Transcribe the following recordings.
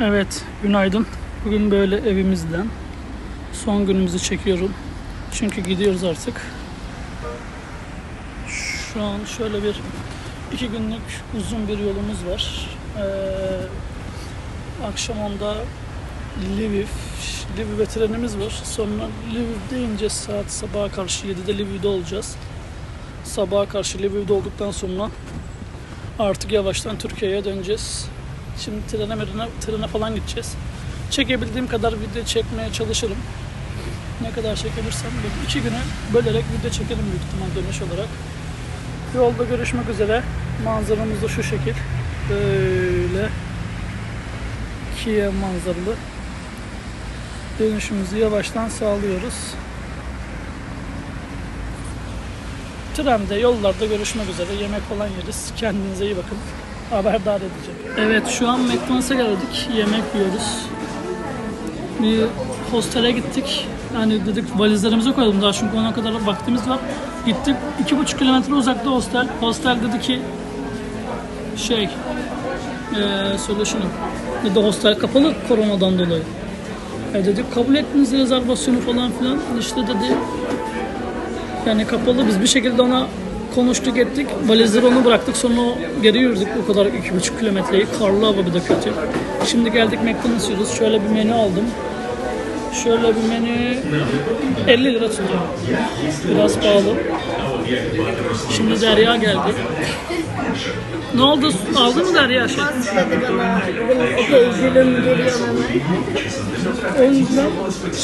Evet, günaydın. Bugün böyle evimizden son günümüzü çekiyorum. Çünkü gidiyoruz artık. Şu an şöyle bir iki günlük uzun bir yolumuz var. Ee, akşam onda Lviv, Lviv'e trenimiz var. Sonra Lviv'de ineceğiz saat sabaha karşı 7'de Lviv'de olacağız. Sabaha karşı Lviv'de olduktan sonra artık yavaştan Türkiye'ye döneceğiz. Şimdi trene, merine, trene falan gideceğiz. Çekebildiğim kadar video çekmeye çalışırım. Ne kadar çekebilirsem iki günü bölerek video çekerim büyük ihtimal dönüş olarak. Yolda görüşmek üzere. Manzaramız da şu şekil. Böyle Kiev manzaralı. Dönüşümüzü yavaştan sağlıyoruz. Trende, yollarda görüşmek üzere. Yemek falan yeriz. Kendinize iyi bakın. Haberdar edeceğim. Evet şu an McDonald's'a geldik. Yemek yiyoruz. Bir hostele gittik. Yani dedik valizlerimizi koyalım daha çünkü ona kadar vaktimiz var. Gittik. iki buçuk kilometre uzakta hostel. Hostel dedi ki şey eee söyle şunu. Dedi hostel kapalı koronadan dolayı. E dedik kabul ettiniz rezervasyonu falan filan. İşte dedi yani kapalı biz bir şekilde ona konuştuk ettik. Valizleri onu bıraktık sonra geri yürüdük o kadar iki buçuk kilometreyi. Karlı hava bir de kötü. Şimdi geldik McDonald's yiyoruz. Şöyle bir menü aldım. Şöyle bir menü 50 lira tutuyor. Biraz pahalı. Şimdi Derya geldi. Ne oldu? Aldın mı Derya şey? O yüzden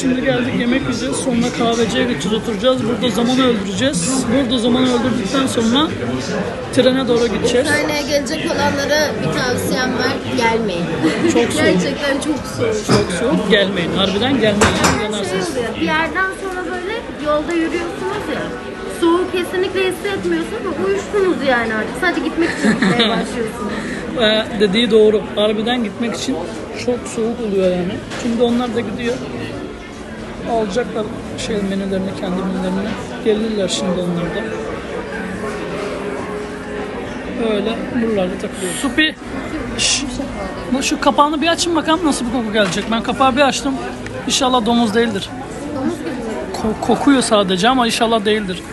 şimdi geldik yemek yiyeceğiz. Sonra kahveciye gideceğiz, oturacağız. Burada zaman öldüreceğiz. Burada zaman öldürdükten sonra trene doğru gideceğiz. Ukrayna'ya gelecek olanlara bir tavsiyem var. Gelmeyin. Çok soğuk. Gerçekten çok soğuk. Çok soğuk. Gelmeyin. Harbiden gelmeyin. şey Yanarsınız. oluyor. Bir yerden sonra böyle yolda yürüyorsunuz ya. Soğuk kesinlikle hissetmiyorsunuz ve uyuştunuz yani artık. Sadece gitmek için gitmeye başlıyorsunuz. Ee, dediği doğru. Harbiden gitmek için çok soğuk oluyor yani. Şimdi onlar da gidiyor. Alacaklar şey menülerini, kendi menülerini. Gelirler şimdi onlar da. Öyle buralarda takılıyoruz. Supi. Şş. Şu kapağını bir açın bakalım nasıl bir koku gelecek. Ben kapağı bir açtım. İnşallah domuz değildir. Domuz. Ko- kokuyor sadece ama inşallah değildir.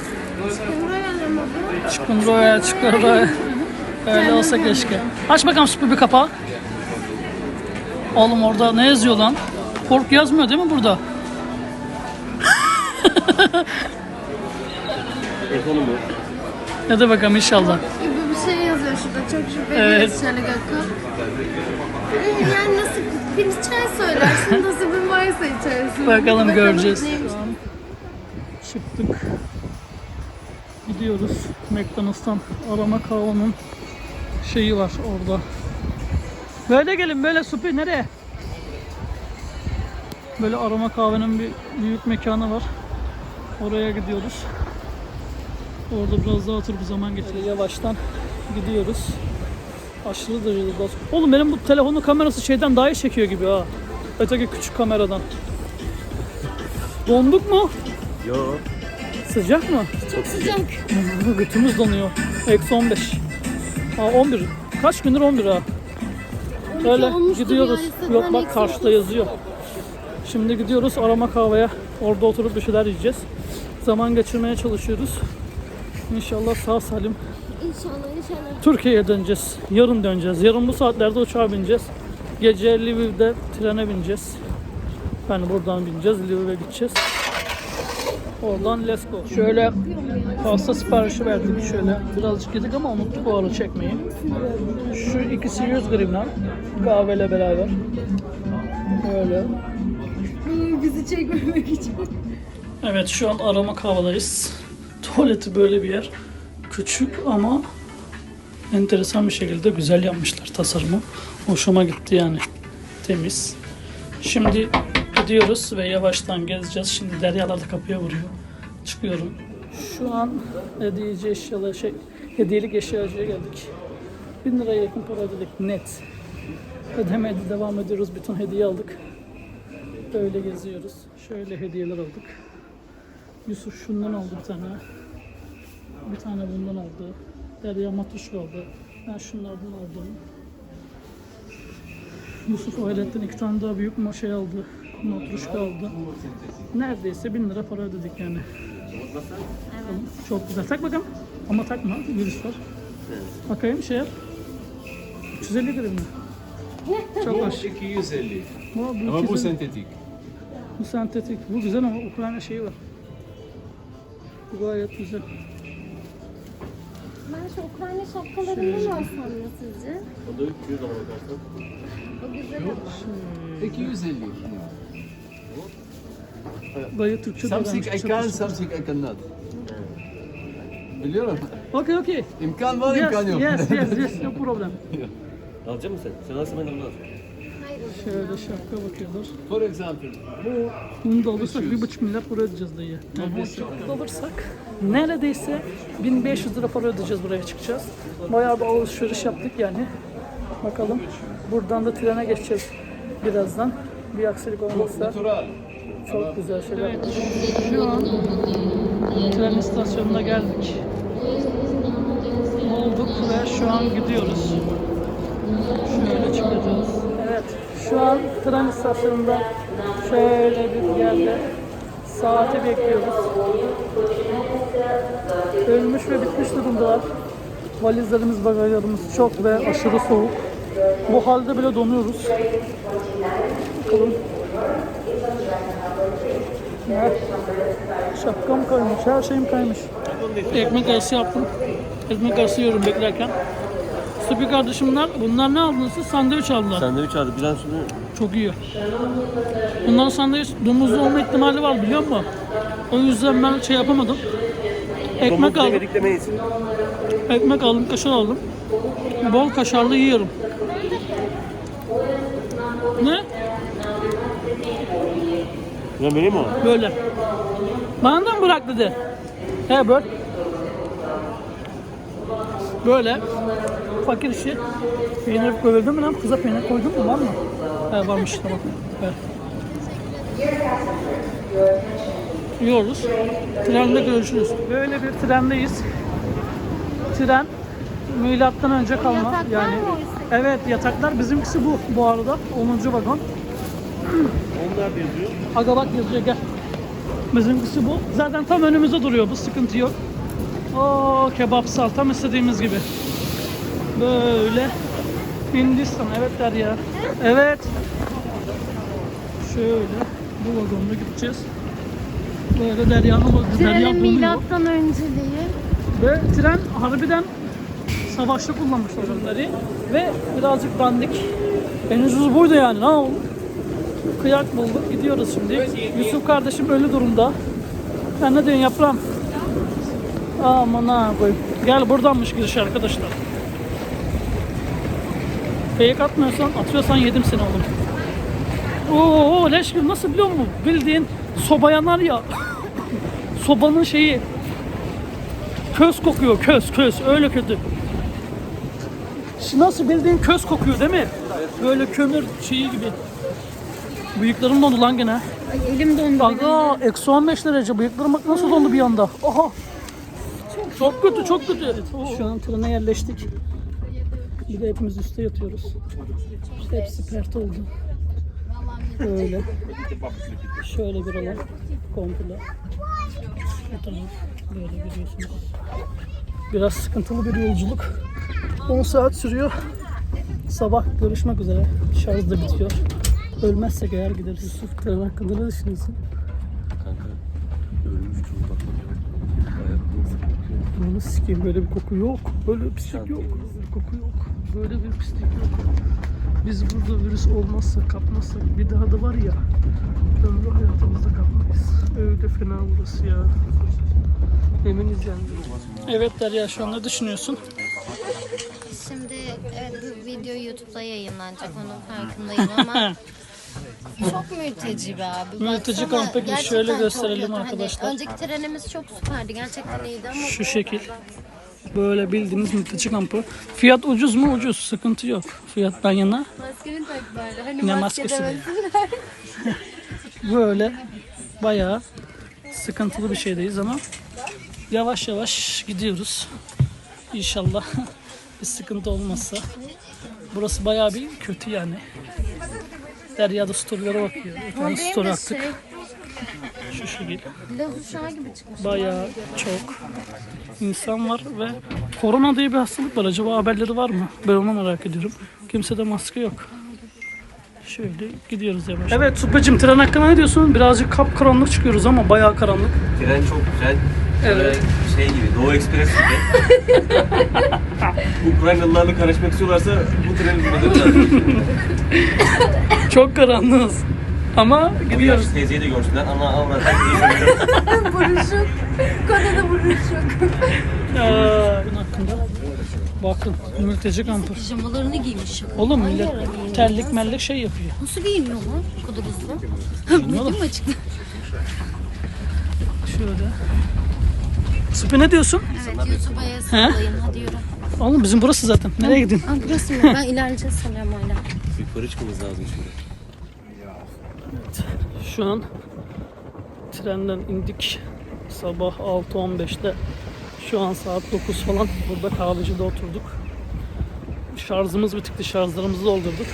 Çıkın buraya, çıkın buraya. Öyle olsa keşke. Aç bakalım süpür bir kapağı. Oğlum orada ne yazıyor lan? Pork yazmıyor değil mi burada? Telefonu bu. Hadi bakalım inşallah. Gibi bir şey yazıyor şurada. Çok şüpheli. Evet. Şöyle Gökhan. Ee, Yani nasıl bir çay söylersin, nasıl bir varsa içersin. Bakalım göreceğiz. neymiş. Şu an çıktık. Gidiyoruz. McDonald's'tan arama kahvanın şeyi var orada. Böyle gelin böyle Supi nereye? Böyle arama kahvenin bir büyük mekanı var. Oraya gidiyoruz. Orada biraz daha oturup zaman geçireceğiz. Yavaştan gidiyoruz. Aşırı derecede bas. Oğlum benim bu telefonun kamerası şeyden daha iyi çekiyor gibi ha. Öteki küçük kameradan. Donduk mu? Yo. Sıcak mı? Çok sıcak. Götümüz donuyor. Eksi 15. Ha 11. Kaç gündür 11 ha. Öyle gidiyoruz. Yok bak karşıda yazıyor. Şimdi gidiyoruz arama kahveye. Orada oturup bir şeyler yiyeceğiz. Zaman geçirmeye çalışıyoruz. İnşallah sağ salim İnşallah inşallah. Türkiye'ye döneceğiz. Yarın döneceğiz. Yarın bu saatlerde uçağa bineceğiz. Gece Lviv'de trene bineceğiz. Yani buradan bineceğiz. Lviv'e gideceğiz. Oradan let's go. Şöyle pasta siparişi verdik şöyle. Birazcık yedik ama unuttuk o ara çekmeyi. Şu ikisi 100 gramla kahveyle beraber. Böyle. Bizi çekmemek için. Evet şu an arama kahvedayız. Tuvaleti böyle bir yer. Küçük ama enteresan bir şekilde güzel yapmışlar tasarımı. Hoşuma gitti yani. Temiz. Şimdi gidiyoruz ve yavaştan gezeceğiz. Şimdi deryalar da kapıya vuruyor. Çıkıyorum. Şu an hediyeci eşyalar şey hediyelik eşyacıya geldik. 1000 liraya yakın para ödedik net. Ödemeye de devam ediyoruz. Bütün hediye aldık. Böyle geziyoruz. Şöyle hediyeler aldık. Yusuf şundan aldı bir tane. Bir tane bundan aldı. Derya matuşka aldı. Ben şunlardan aldım. Yusuf Hayrettin iki tane daha büyük ma- şey aldı. Matruşka aldı. Neredeyse 1000 lira para ödedik yani. Çok güzel. Tak bakalım. Ama takma. Virüs var. Bakayım şey yap. 350 gram mı? Çok hoş. 250. Bu, bu, Ama bu kesin- sentetik. bu sentetik. Bu güzel ama Ukrayna şeyi var. Bu gayet güzel. Ben şu Ukrayna şapkalarından mı alsam ya sizce? O da 300 ama bakarsan. O güzel ama. 250. Dayı Türkçe Something I can, something I cannot. Biliyorum. Okey okey. İmkan var, Yes, imkan yok. yes, yes, yes, no problem. Alacak mısın? Sen alırsan ben de bunu alacağım. Şöyle şapka bakıyorlar. For example, bu Bunu da alırsak bir buçuk milyar para ödeyeceğiz dayı. Da alırsak neredeyse 1500 lira para ödeyeceğiz buraya çıkacağız. Bayağı bir alışveriş yaptık yani. Bakalım. Buradan da trene geçeceğiz birazdan. Bir aksilik olmazsa natural. Çok güzel şeyler. Evet, şu an tren istasyonuna geldik. Olduk ve şu an gidiyoruz. Şöyle çıkacağız. Evet, şu an tren istasyonunda şöyle bir yerde saati bekliyoruz. Ölmüş ve bitmiş durumdalar. Valizlerimiz, bagajlarımız çok ve aşırı soğuk. Bu halde bile donuyoruz. Bakalım. Evet. Şapkam kaymış, her şeyim kaymış. Ekmek arası yaptım. Ekmek arası yiyorum beklerken. Supi kardeşimler, bunlar ne aldınız siz? Sandviç aldılar. Sandviç aldı. Bir şunu Çok iyi. Bunların sandviç domuzlu olma ihtimali var biliyor musun? O yüzden ben şey yapamadım. Ekmek aldım. Ekmek aldım, kaşar aldım. Bol kaşarlı yiyorum. Ne? Ya benim o. Böyle. Bana da mı bırak dedi? He böyle. Böyle. Fakir işi. Peynir koydun mu lan? Kıza peynir koydun mu? Var mı? He varmış tamam. Evet. Yiyoruz. Trende görüşürüz. Böyle bir trendeyiz. Tren milattan önce kalma. Yataklar yani mı? Evet yataklar bizimkisi bu bu arada 10. vagon. Da yazıyor. Aga bak yazıyor gel. Bizimkisi bu. Zaten tam önümüzde duruyor bu sıkıntı yok. Oo kebapsal tam istediğimiz gibi. Böyle. Hindistan evet der ya. Evet. Şöyle bu vagonla gideceğiz. Böyle Derya'nın Derya Trenin donuyor. milattan önceliği. Ve tren harbiden savaşta kullanmışlar onları. Ve birazcık dandik. En ucuz buydu yani ne oldu? Kıyak bulduk gidiyoruz şimdi. Yusuf kardeşim ölü durumda. Sen ne diyorsun yaprağım? Aman ha koy. Gel buradanmış giriş arkadaşlar. Fake atmıyorsan atıyorsan yedim seni oğlum. Oo leş gibi nasıl biliyor musun? Bildiğin soba yanar ya. Sobanın şeyi köz kokuyor köz köz öyle kötü. Şimdi Nasıl bildiğin köz kokuyor değil mi? Böyle kömür şeyi gibi. Bıyıklarım dondu lan gene. Ay elim dondu. Aga eksi 15 derece bıyıklarım bak nasıl dondu bir anda. Aha. Çok kötü çok kötü. Şu an trene yerleştik. Bir de hepimiz üstte yatıyoruz. İşte hepsi pert oldu. Öyle. Şöyle bir alan. Komple. Bu taraf böyle görüyorsunuz. Biraz sıkıntılı bir yolculuk. 10 saat sürüyor. Sabah görüşmek üzere. Şarj da bitiyor. Ölmezsek eğer gideriz. Yusuf tren hakkında ne düşünüyorsun? Kanka ölmüş çok bakmıyor. Bunu sikeyim böyle bir koku yok. Böyle bir pislik yok. Koku yok. Böyle bir pislik yok. Biz burada virüs olmazsa kapmazsak bir daha da var ya ömrü hayatımızda kapmayız. Öyle fena burası ya. Eminiz yani. Evet Derya şu an ne düşünüyorsun? Şimdi evet bu video YouTube'da yayınlanacak onun farkındayım ama çok mülteci be abi. Mülteci Baksana, kampı gibi gerçekten şöyle çok gösterelim kötü. Hani arkadaşlar. önceki trenimiz çok süperdi gerçekten iyiydi ama Şu şekil. Böyle bildiğiniz mülteci kampı. Fiyat ucuz mu? Ucuz. Sıkıntı yok. Fiyattan yana. Maskeni tak bari. Hani Ne maske maskesi be? demesinler. böyle bayağı sıkıntılı bir şeydeyiz ama yavaş yavaş gidiyoruz. İnşallah bir sıkıntı olmazsa. Burası bayağı bir kötü yani. Derya da storylara bakıyor. Bir tane story attık. Şu şekilde. Bayağı çok insan var ve korona diye bir hastalık var. Acaba haberleri var mı? Ben onu merak ediyorum. Kimsede maske yok. Şöyle gidiyoruz yavaş. Evet Supacım tren hakkında ne diyorsun? Birazcık kapkaranlık çıkıyoruz ama bayağı karanlık. Tren çok güzel. Evet. Böyle şey gibi, Doğu Ekspres gibi. Ukraynalılarla karışmak istiyorlarsa bu treni bulmaları lazım. Çok karanlığız. Ama Bu gidiyoruz. yaşlı teyzeyi de görsünler. Ana avrat. buruşuk. Kodada buruşuk. Aa, bunun hakkında. Bakın mülteci kampı. Pijamalarını giymiş. Oğlum millet terlik mellik şey yapıyor. Nasıl giyiniyor lan? Bu kadar hızlı. Bilmiyorum. Bilmiyorum açıkta. Şöyle. Süpi ne diyorsun? Evet YouTube'a yazılayın hadi yürü. Oğlum bizim burası zaten. Nereye gidiyorsun? Aa, burası mı? Ben ilerleyeceğiz sanıyorum hala. Yukarı çıkmamız lazım şimdi. Şu an trenden indik. Sabah 6.15'te. Şu an saat 9 falan. Burada kahvecide oturduk. Şarjımız bitikti. Şarjlarımızı doldurduk.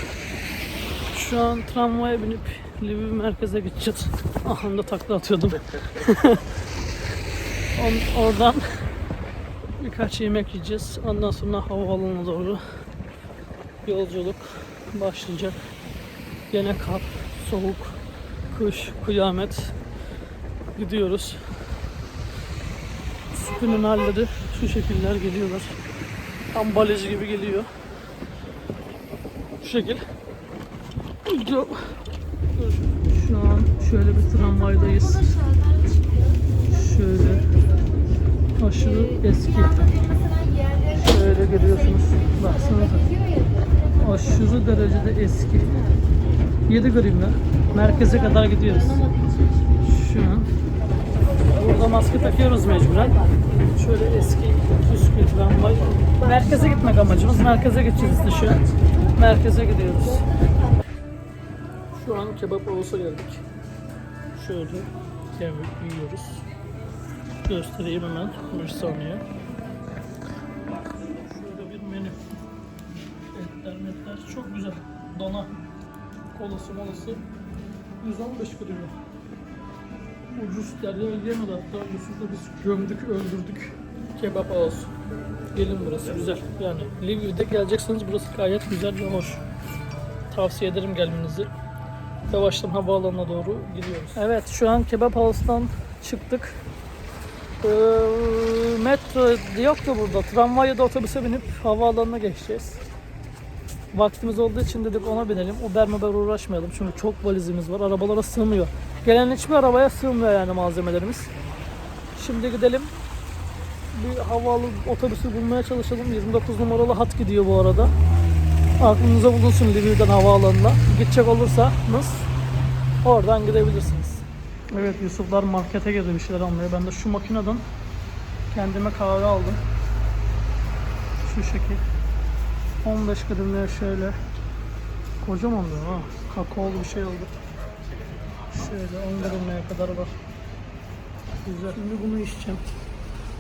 Şu an tramvaya binip Lviv merkeze gideceğiz. Aha da takla atıyordum. Oradan birkaç yemek yiyeceğiz. Ondan sonra havaalanına doğru yolculuk başlayacak. Gene kar, soğuk, kış, kıyamet gidiyoruz. Süpünün halleri şu şekiller geliyorlar. Tam baleci gibi geliyor. Şu şekil. Şu an şöyle bir tramvaydayız. Şöyle aşırı eski. Şöyle görüyorsunuz. Baksanıza. Aşırı derecede eski. 7 grimle merkeze kadar gidiyoruz. Şu an burada maske takıyoruz mecburen. Şöyle eski püskü tramvay. Merkeze gitmek amacımız. Merkeze gideceğiz an. Merkeze gidiyoruz. Şu an kebap olsa geldik. Şöyle kebap yiyoruz. Göstereyim hemen bir saniye. Şöyle bir menü. Etler metler çok güzel. Dona kolası molası 115 gram. Ucuz derya yiyemedi hatta Yusuf'la biz gömdük öldürdük. Kebap olsun. Gelin burası güzel. Yani Lviv'de gelecekseniz burası gayet güzel ve hoş. Tavsiye ederim gelmenizi. Yavaştan havaalanına doğru gidiyoruz. Evet şu an Kebap House'tan çıktık. Ee, metro yok da burada. Tramvay da otobüse binip havaalanına geçeceğiz. Vaktimiz olduğu için dedik ona binelim. Uber Uber uğraşmayalım çünkü çok valizimiz var. Arabalara sığmıyor. Gelen hiçbir arabaya sığmıyor yani malzemelerimiz. Şimdi gidelim. Bir havalı otobüsü bulmaya çalışalım. 29 numaralı hat gidiyor bu arada. Aklınıza bulunsun Lviv'den havaalanına. Gidecek olursanız oradan gidebilirsiniz. Evet Yusuflar markete girdi bir şeyler almaya. Ben de şu makineden kendime kahve aldım. Şu şekil. 15 gramlığa şöyle kocaman da ha kakaolu bir şey oldu. Şöyle 10 gramlığa kadar var. Güzel. Şimdi bunu içeceğim.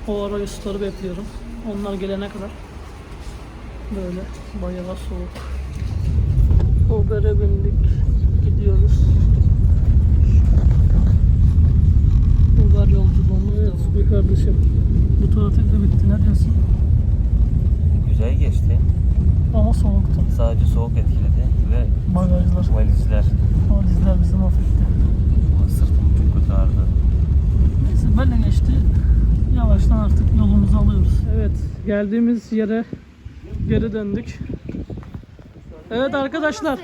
O ara Yusufları bekliyorum. Onlar gelene kadar böyle bayağı soğuk. Uber'e bindik. Gidiyoruz. Uber yolculuğumuz evet. bir kardeşim. Bu tatil de bitti. Ne diyorsun? Güzel geçti. Ama soğuktu. Sadece soğuk etkiledi ve Bagajlar. valizler. Valizler bizi mahvetti. Sırtım çok kötü ağrıdı. Neyse böyle geçti. Yavaştan artık yolumuzu alıyoruz. Evet geldiğimiz yere geri döndük. Evet arkadaşlar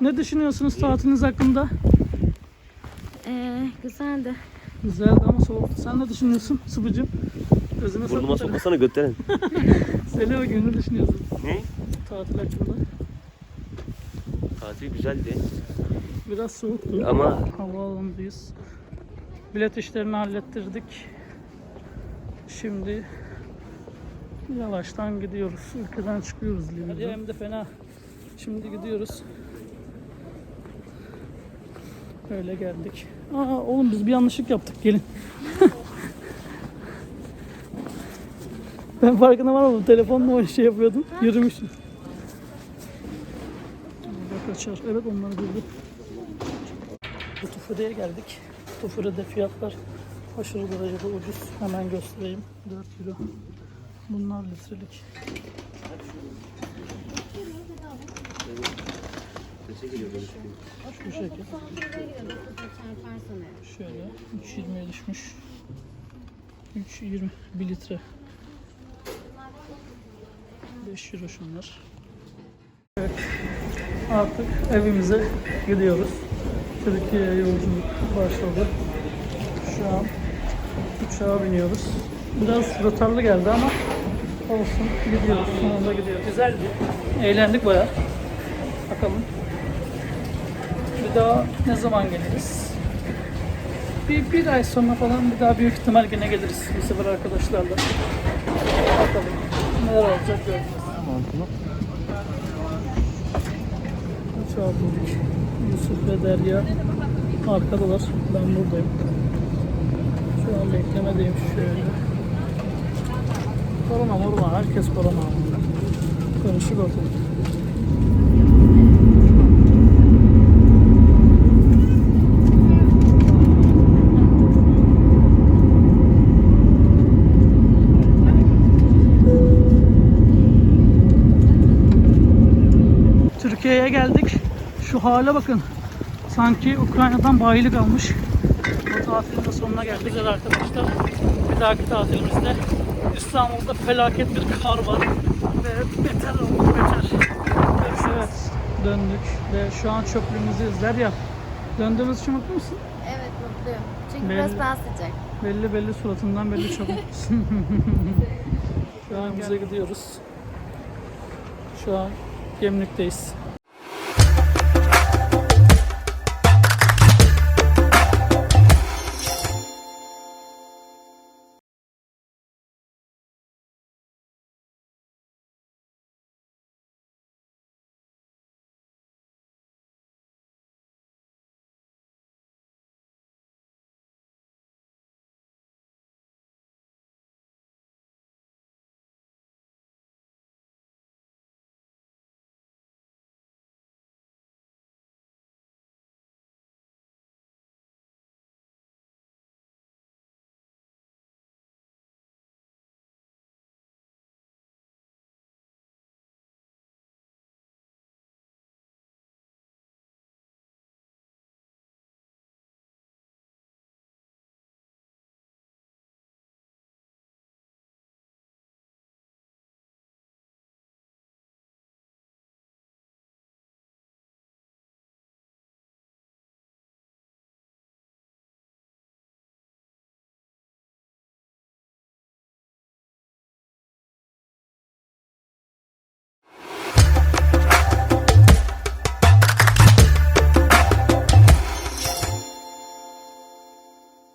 ne düşünüyorsunuz tatiliniz hakkında? Ee, güzeldi. Güzeldi ama soğuktu. Sen ne düşünüyorsun Sıvıcım? Gözüne Burnuma sokma. sokmasana götlerin. Bakayım ne düşünüyorsun ne? tatil hakkında? Tatil güzeldi. Biraz soğuktu. Ama Havaalanındayız. Bilet işlerini hallettirdik. Şimdi yavaştan gidiyoruz. Ülkeden çıkıyoruz Hadi hem de fena. Şimdi gidiyoruz. Öyle geldik. Aa oğlum biz bir yanlışlık yaptık. Gelin. ben farkına varmadım. Telefonla o şey yapıyordum. Yürümüşüm. Burada açar. Evet onları bildi. Tufuri'ye geldik. Tufuri'de fiyatlar aşırı derecede ucuz. Hemen göstereyim. 4 kilo. Bunlar litrelik. Şu şekil. Şöyle 3.20'ye düşmüş. 3.20 1 litre. 5 euro şunlar. Evet. Artık evimize gidiyoruz. Türkiye'ye yolculuk başladı. Şu an uçağa biniyoruz. Biraz rotarlı geldi ama olsun gidiyoruz. Sonunda gidiyoruz. Güzeldi. Eğlendik bayağı. Bakalım. Bir daha ne zaman geliriz? Bir, bir ay sonra falan bir daha büyük ihtimal yine geliriz bu sefer arkadaşlarla. Bakalım neler olacak göreceğiz. Uçağa bindik. Yusuf ve Derya arkadalar. Ben buradayım. Şu an beklemedeyim şöyle. Korona morona herkes korona. Karışık ortalık. Türkiye'ye geldik. Şu hale bakın. Sanki Ukrayna'dan bayilik almış. Bu tatilin de sonuna geldik arkadaşlar. Bir dahaki tatilimizde İstanbul'da felaket bir kar var. Ve beter oldu beter. Evet döndük ve şu an çöplüğümüzü izler ya. Döndüğümüz için mutlu musun? Evet mutluyum. Çünkü Belli. burası daha sıcak. Belli belli suratından belli çok mutlusun. şu an bize gidiyoruz. Şu an Gemlik'teyiz.